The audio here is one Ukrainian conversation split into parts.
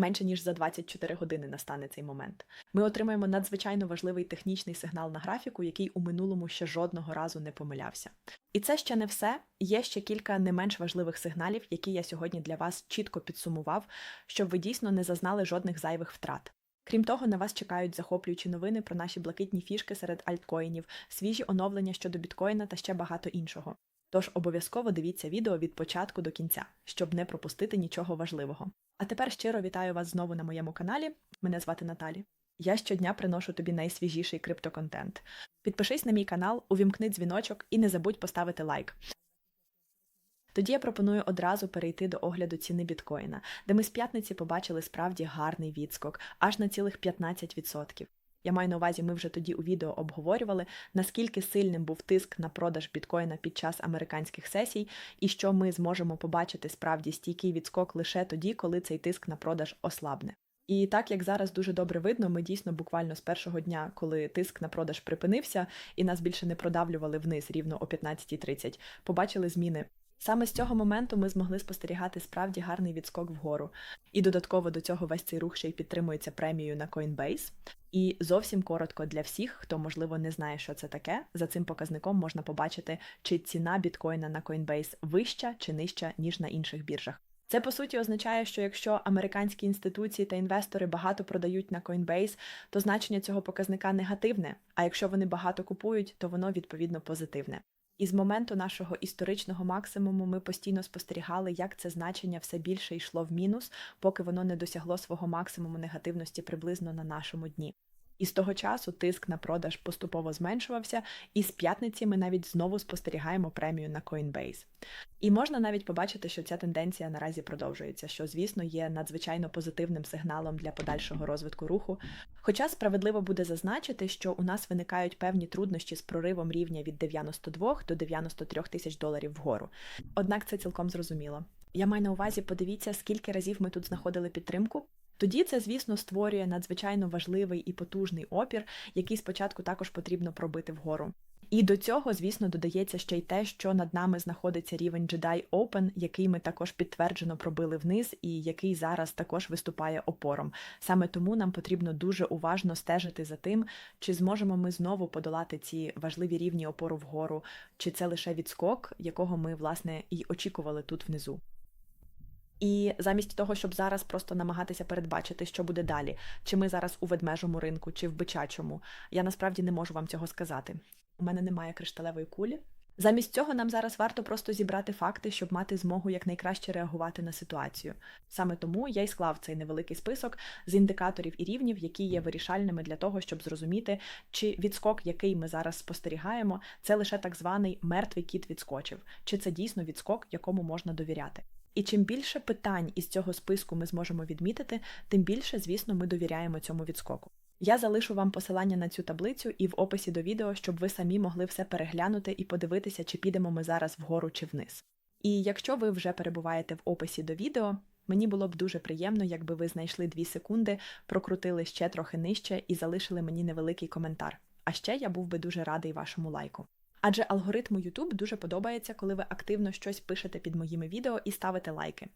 менше ніж за 24 години настане цей момент. Ми отримаємо надзвичайно важливий технічний сигнал на графіку, який у минулому ще жодного разу не помилявся. І це ще не все. Є ще кілька не менш важливих сигналів, які я сьогодні для вас чітко підсумував, щоб ви дійсно не зазнали жодних зайвих втрат. Крім того, на вас чекають захоплюючі новини про наші блакитні фішки серед альткоїнів, свіжі оновлення щодо біткоїна та ще багато іншого. Тож обов'язково дивіться відео від початку до кінця, щоб не пропустити нічого важливого. А тепер щиро вітаю вас знову на моєму каналі. Мене звати Наталі. Я щодня приношу тобі найсвіжіший криптоконтент. Підпишись на мій канал, увімкни дзвіночок і не забудь поставити лайк. Тоді я пропоную одразу перейти до огляду ціни біткоїна, де ми з п'ятниці побачили справді гарний відскок, аж на цілих 15%. Я маю на увазі, ми вже тоді у відео обговорювали, наскільки сильним був тиск на продаж біткоїна під час американських сесій, і що ми зможемо побачити справді стійкий відскок лише тоді, коли цей тиск на продаж ослабне. І так як зараз дуже добре видно, ми дійсно буквально з першого дня, коли тиск на продаж припинився і нас більше не продавлювали вниз рівно о 15.30, побачили зміни. Саме з цього моменту ми змогли спостерігати справді гарний відскок вгору. І додатково до цього весь цей рух ще й підтримується премією на Coinbase. І зовсім коротко для всіх, хто, можливо, не знає, що це таке. За цим показником можна побачити, чи ціна біткоїна на Coinbase вища чи нижча, ніж на інших біржах. Це по суті означає, що якщо американські інституції та інвестори багато продають на Coinbase, то значення цього показника негативне. А якщо вони багато купують, то воно відповідно позитивне. І з моменту нашого історичного максимуму ми постійно спостерігали, як це значення все більше йшло в мінус, поки воно не досягло свого максимуму негативності приблизно на нашому дні. І з того часу тиск на продаж поступово зменшувався, і з п'ятниці ми навіть знову спостерігаємо премію на Coinbase. І можна навіть побачити, що ця тенденція наразі продовжується, що, звісно, є надзвичайно позитивним сигналом для подальшого розвитку руху. Хоча справедливо буде зазначити, що у нас виникають певні труднощі з проривом рівня від 92 до 93 тисяч доларів вгору. Однак це цілком зрозуміло. Я маю на увазі, подивіться, скільки разів ми тут знаходили підтримку. Тоді це, звісно, створює надзвичайно важливий і потужний опір, який спочатку також потрібно пробити вгору. І до цього, звісно, додається ще й те, що над нами знаходиться рівень Jedi Open, який ми також підтверджено пробили вниз, і який зараз також виступає опором. Саме тому нам потрібно дуже уважно стежити за тим, чи зможемо ми знову подолати ці важливі рівні опору вгору, чи це лише відскок, якого ми власне і очікували тут внизу. І замість того, щоб зараз просто намагатися передбачити, що буде далі, чи ми зараз у ведмежому ринку, чи в бичачому, я насправді не можу вам цього сказати. У мене немає кришталевої кулі. Замість цього нам зараз варто просто зібрати факти, щоб мати змогу якнайкраще реагувати на ситуацію. Саме тому я й склав цей невеликий список з індикаторів і рівнів, які є вирішальними для того, щоб зрозуміти, чи відскок, який ми зараз спостерігаємо, це лише так званий мертвий кіт відскочив, чи це дійсно відскок, якому можна довіряти. І чим більше питань із цього списку ми зможемо відмітити, тим більше, звісно, ми довіряємо цьому відскоку. Я залишу вам посилання на цю таблицю і в описі до відео, щоб ви самі могли все переглянути і подивитися, чи підемо ми зараз вгору чи вниз. І якщо ви вже перебуваєте в описі до відео, мені було б дуже приємно, якби ви знайшли 2 секунди, прокрутили ще трохи нижче і залишили мені невеликий коментар. А ще я був би дуже радий вашому лайку. Адже алгоритму YouTube дуже подобається, коли ви активно щось пишете під моїми відео і ставите лайки.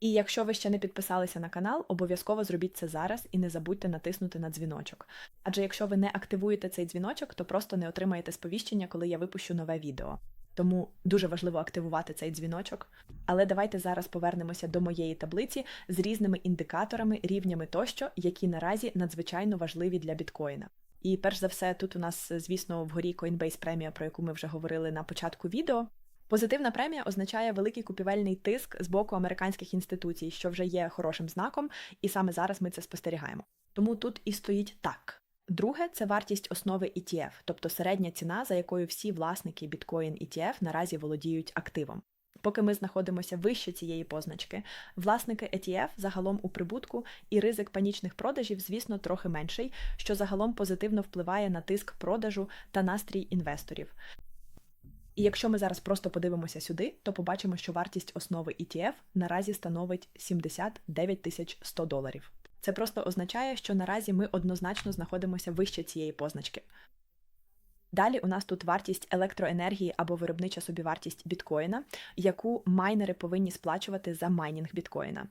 І якщо ви ще не підписалися на канал, обов'язково зробіть це зараз і не забудьте натиснути на дзвіночок. Адже якщо ви не активуєте цей дзвіночок, то просто не отримаєте сповіщення, коли я випущу нове відео. Тому дуже важливо активувати цей дзвіночок. Але давайте зараз повернемося до моєї таблиці з різними індикаторами, рівнями тощо, які наразі надзвичайно важливі для біткоїна. І перш за все, тут у нас, звісно, вгорі Coinbase премія, про яку ми вже говорили на початку відео. Позитивна премія означає великий купівельний тиск з боку американських інституцій, що вже є хорошим знаком, і саме зараз ми це спостерігаємо. Тому тут і стоїть так. Друге це вартість основи ETF, тобто середня ціна, за якою всі власники біткоін ETF наразі володіють активом. Поки ми знаходимося вище цієї позначки, власники ETF загалом у прибутку і ризик панічних продажів, звісно, трохи менший, що загалом позитивно впливає на тиск продажу та настрій інвесторів. І якщо ми зараз просто подивимося сюди, то побачимо, що вартість основи ETF наразі становить 79 100 доларів. Це просто означає, що наразі ми однозначно знаходимося вище цієї позначки. Далі у нас тут вартість електроенергії або виробнича собівартість біткоїна, яку майнери повинні сплачувати за майнінг біткоїна.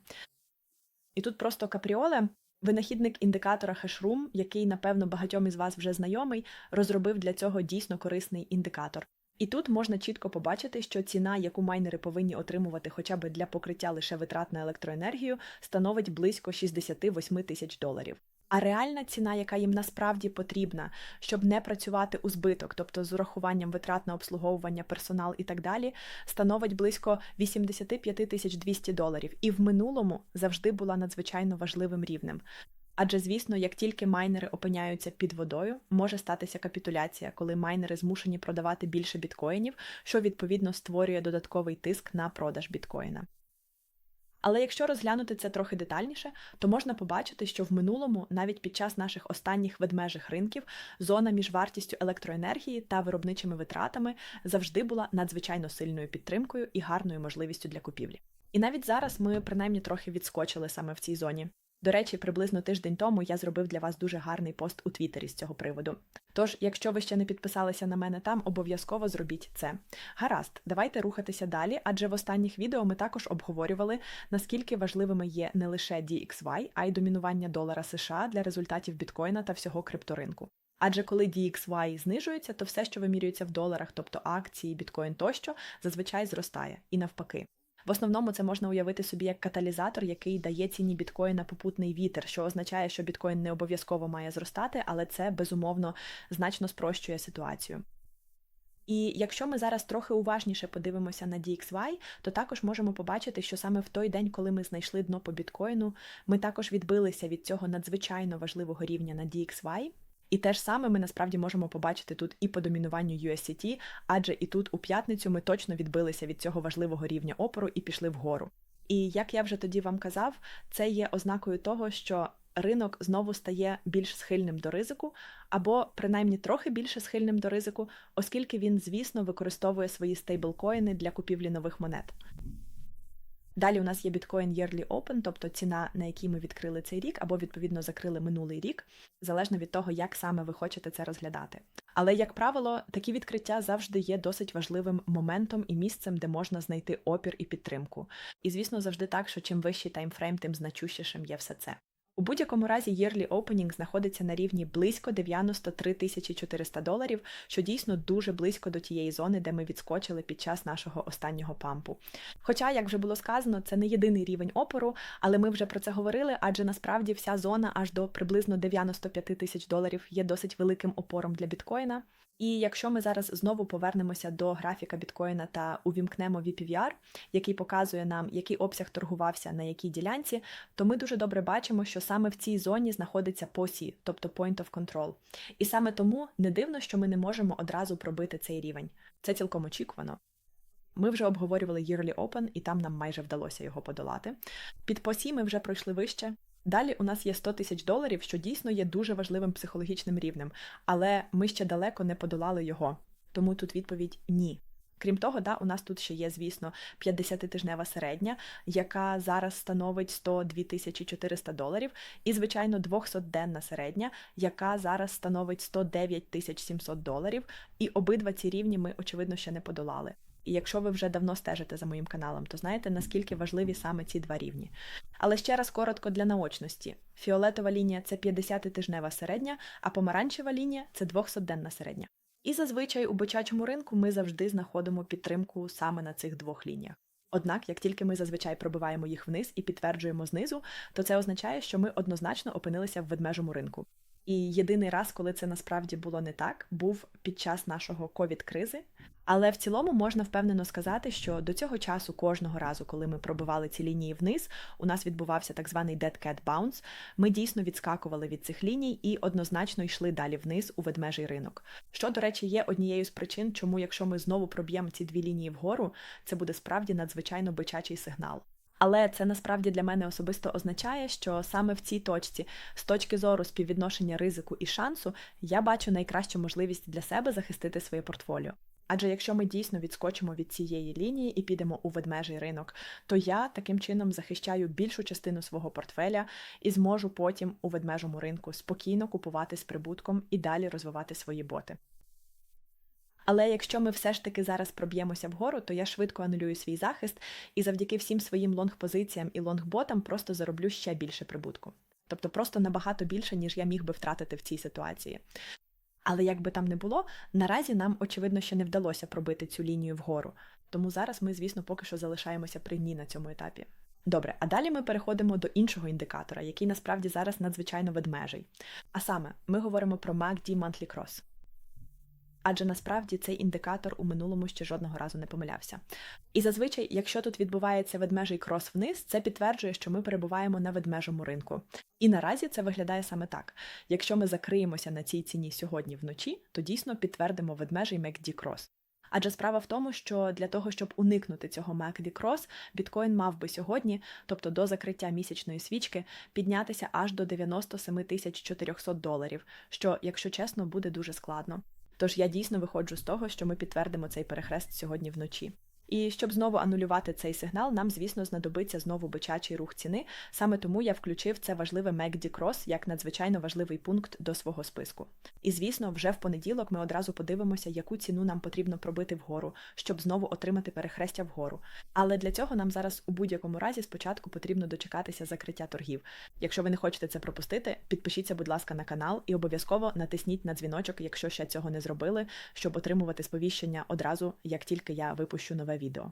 І тут просто капріоле, винахідник індикатора хешрум, який, напевно, багатьом із вас вже знайомий, розробив для цього дійсно корисний індикатор. І тут можна чітко побачити, що ціна, яку майнери повинні отримувати хоча б для покриття лише витрат на електроенергію, становить близько 68 тисяч доларів. А реальна ціна, яка їм насправді потрібна, щоб не працювати у збиток, тобто з урахуванням витрат на обслуговування, персонал і так далі, становить близько 85 тисяч 200 доларів. І в минулому завжди була надзвичайно важливим рівнем. Адже, звісно, як тільки майнери опиняються під водою, може статися капітуляція, коли майнери змушені продавати більше біткоїнів, що відповідно створює додатковий тиск на продаж біткоїна. Але якщо розглянути це трохи детальніше, то можна побачити, що в минулому, навіть під час наших останніх ведмежих ринків, зона між вартістю електроенергії та виробничими витратами завжди була надзвичайно сильною підтримкою і гарною можливістю для купівлі. І навіть зараз ми принаймні трохи відскочили саме в цій зоні. До речі, приблизно тиждень тому я зробив для вас дуже гарний пост у Твіттері з цього приводу. Тож, якщо ви ще не підписалися на мене там, обов'язково зробіть це. Гаразд, давайте рухатися далі, адже в останніх відео ми також обговорювали, наскільки важливими є не лише DXY, а й домінування долара США для результатів біткоїна та всього крипторинку. Адже коли DXY знижується, то все, що вимірюється в доларах, тобто акції, біткоін тощо, зазвичай зростає і навпаки. В основному це можна уявити собі як каталізатор, який дає ціні біткоїна попутний вітер, що означає, що біткоін не обов'язково має зростати, але це безумовно значно спрощує ситуацію. І якщо ми зараз трохи уважніше подивимося на DXY, то також можемо побачити, що саме в той день, коли ми знайшли дно по біткоїну, ми також відбилися від цього надзвичайно важливого рівня на DXY, і те ж саме ми насправді можемо побачити тут і по домінуванню USCT, адже і тут у п'ятницю ми точно відбилися від цього важливого рівня опору і пішли вгору. І як я вже тоді вам казав, це є ознакою того, що ринок знову стає більш схильним до ризику, або принаймні трохи більше схильним до ризику, оскільки він, звісно, використовує свої стейблкоїни для купівлі нових монет. Далі у нас є біткоін Yearly Open, тобто ціна, на якій ми відкрили цей рік, або відповідно закрили минулий рік, залежно від того, як саме ви хочете це розглядати. Але, як правило, такі відкриття завжди є досить важливим моментом і місцем, де можна знайти опір і підтримку. І, звісно, завжди так, що чим вищий таймфрейм, тим значущішим є все це. У будь-якому разі Yearly Opening знаходиться на рівні близько 93 400 доларів, що дійсно дуже близько до тієї зони, де ми відскочили під час нашого останнього пампу. Хоча, як вже було сказано, це не єдиний рівень опору, але ми вже про це говорили, адже насправді вся зона аж до приблизно 95 тисяч доларів є досить великим опором для біткоїна. І якщо ми зараз знову повернемося до графіка біткоїна та увімкнемо VPVR, який показує нам, який обсяг торгувався на якій ділянці, то ми дуже добре бачимо, що саме в цій зоні знаходиться POSI, тобто Point of Control. І саме тому не дивно, що ми не можемо одразу пробити цей рівень. Це цілком очікувано. Ми вже обговорювали Yearly Open, і там нам майже вдалося його подолати. Під POSI ми вже пройшли вище. Далі у нас є 100 тисяч доларів, що дійсно є дуже важливим психологічним рівнем, але ми ще далеко не подолали його. Тому тут відповідь ні. Крім того, да, у нас тут ще є, звісно, 50-тижнева середня, яка зараз становить 102 тисячі 400 доларів, і, звичайно, 200-денна середня, яка зараз становить 109 тисяч 700 доларів. І обидва ці рівні ми, очевидно, ще не подолали. І якщо ви вже давно стежите за моїм каналом, то знаєте, наскільки важливі саме ці два рівні. Але ще раз коротко для наочності: фіолетова лінія це 50-тижнева середня, а помаранчева лінія це 200-денна середня. І зазвичай у бочачому ринку ми завжди знаходимо підтримку саме на цих двох лініях. Однак, як тільки ми зазвичай пробиваємо їх вниз і підтверджуємо знизу, то це означає, що ми однозначно опинилися в ведмежому ринку. І єдиний раз, коли це насправді було не так, був під час нашого ковід-кризи, але в цілому можна впевнено сказати, що до цього часу кожного разу, коли ми пробивали ці лінії вниз, у нас відбувався так званий dead cat bounce, Ми дійсно відскакували від цих ліній і однозначно йшли далі вниз у ведмежий ринок. Що, до речі, є однією з причин, чому, якщо ми знову проб'ємо ці дві лінії вгору, це буде справді надзвичайно бичачий сигнал. Але це насправді для мене особисто означає, що саме в цій точці, з точки зору співвідношення ризику і шансу, я бачу найкращу можливість для себе захистити своє портфоліо. Адже якщо ми дійсно відскочимо від цієї лінії і підемо у ведмежий ринок, то я таким чином захищаю більшу частину свого портфеля і зможу потім у ведмежому ринку спокійно купувати з прибутком і далі розвивати свої боти. Але якщо ми все ж таки зараз проб'ємося вгору, то я швидко анулюю свій захист і завдяки всім своїм лонг-позиціям і лонг-ботам просто зароблю ще більше прибутку. Тобто просто набагато більше, ніж я міг би втратити в цій ситуації. Але як би там не було, наразі нам, очевидно, ще не вдалося пробити цю лінію вгору. Тому зараз ми, звісно, поки що залишаємося при ній на цьому етапі. Добре, а далі ми переходимо до іншого індикатора, який насправді зараз надзвичайно ведмежий. А саме, ми говоримо про MACD Monthly Cross. Адже насправді цей індикатор у минулому ще жодного разу не помилявся. І зазвичай, якщо тут відбувається ведмежий крос вниз, це підтверджує, що ми перебуваємо на ведмежому ринку. І наразі це виглядає саме так: якщо ми закриємося на цій ціні сьогодні вночі, то дійсно підтвердимо ведмежий MACD Cross. Адже справа в тому, що для того, щоб уникнути цього MACD Cross, біткоін мав би сьогодні, тобто до закриття місячної свічки, піднятися аж до 97 400 доларів, що, якщо чесно, буде дуже складно. Тож я дійсно виходжу з того, що ми підтвердимо цей перехрест сьогодні вночі. І щоб знову анулювати цей сигнал, нам, звісно, знадобиться знову бичачий рух ціни. Саме тому я включив це важливе MACD Cross як надзвичайно важливий пункт до свого списку. І звісно, вже в понеділок ми одразу подивимося, яку ціну нам потрібно пробити вгору, щоб знову отримати перехрестя вгору. Але для цього нам зараз у будь-якому разі спочатку потрібно дочекатися закриття торгів. Якщо ви не хочете це пропустити, підпишіться, будь ласка, на канал і обов'язково натисніть на дзвіночок, якщо ще цього не зробили, щоб отримувати сповіщення одразу, як тільки я випущу нове відео.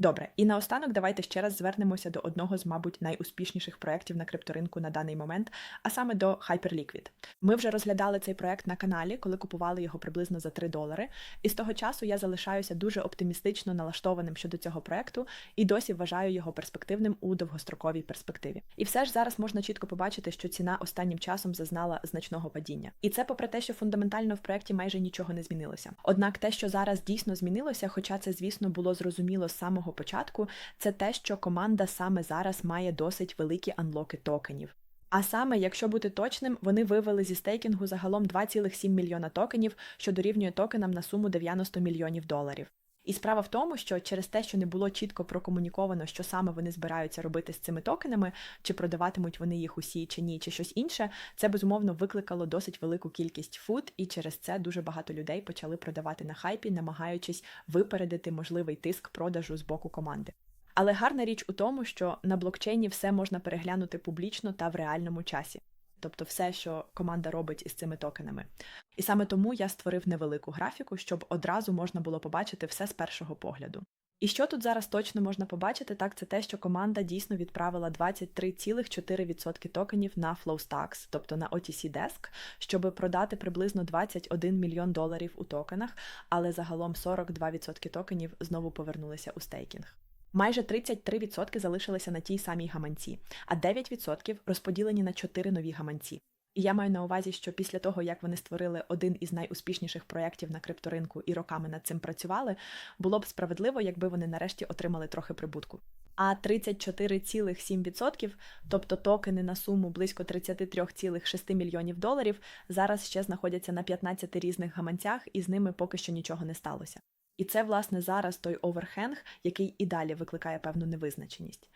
Добре, і наостанок давайте ще раз звернемося до одного з, мабуть, найуспішніших проєктів на крипторинку на даний момент, а саме до Hyperliquid. Ми вже розглядали цей проєкт на каналі, коли купували його приблизно за 3 долари. І з того часу я залишаюся дуже оптимістично налаштованим щодо цього проєкту і досі вважаю його перспективним у довгостроковій перспективі. І все ж зараз можна чітко побачити, що ціна останнім часом зазнала значного падіння. І це попри те, що фундаментально в проєкті майже нічого не змінилося. Однак те, що зараз дійсно змінилося, хоча це, звісно, було зрозуміло з самого самого початку, це те, що команда саме зараз має досить великі анлоки токенів. А саме, якщо бути точним, вони вивели зі стейкінгу загалом 2,7 мільйона токенів, що дорівнює токенам на суму 90 мільйонів доларів. І справа в тому, що через те, що не було чітко прокомуніковано, що саме вони збираються робити з цими токенами, чи продаватимуть вони їх усі, чи ні, чи щось інше, це безумовно викликало досить велику кількість фуд, і через це дуже багато людей почали продавати на хайпі, намагаючись випередити можливий тиск продажу з боку команди. Але гарна річ у тому, що на блокчейні все можна переглянути публічно та в реальному часі тобто все, що команда робить із цими токенами. І саме тому я створив невелику графіку, щоб одразу можна було побачити все з першого погляду. І що тут зараз точно можна побачити, так це те, що команда дійсно відправила 23,4% токенів на FlowStacks, тобто на OTC Desk, щоб продати приблизно 21 мільйон доларів у токенах, але загалом 42% токенів знову повернулися у стейкінг. Майже 33% залишилися на тій самій гаманці, а 9% розподілені на 4 нові гаманці. І я маю на увазі, що після того, як вони створили один із найуспішніших проєктів на крипторинку і роками над цим працювали, було б справедливо, якби вони нарешті отримали трохи прибутку. А 34,7%, тобто токени на суму близько 33,6 мільйонів доларів, зараз ще знаходяться на 15 різних гаманцях, і з ними поки що нічого не сталося. І це, власне, зараз той оверхенг, який і далі викликає певну невизначеність.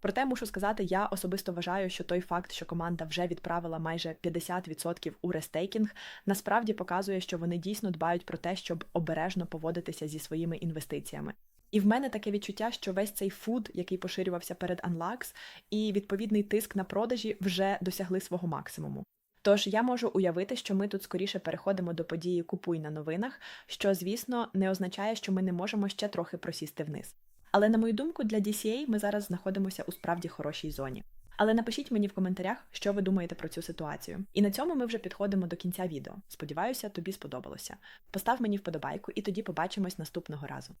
Проте мушу сказати, я особисто вважаю, що той факт, що команда вже відправила майже 50% у рестейкінг, насправді показує, що вони дійсно дбають про те, щоб обережно поводитися зі своїми інвестиціями. І в мене таке відчуття, що весь цей фуд, який поширювався перед Unlux, і відповідний тиск на продажі вже досягли свого максимуму. Тож я можу уявити, що ми тут скоріше переходимо до події Купуй на новинах, що, звісно, не означає, що ми не можемо ще трохи просісти вниз. Але на мою думку, для DCA ми зараз знаходимося у справді хорошій зоні. Але напишіть мені в коментарях, що ви думаєте про цю ситуацію. І на цьому ми вже підходимо до кінця відео. Сподіваюся, тобі сподобалося. Постав мені вподобайку, і тоді побачимось наступного разу.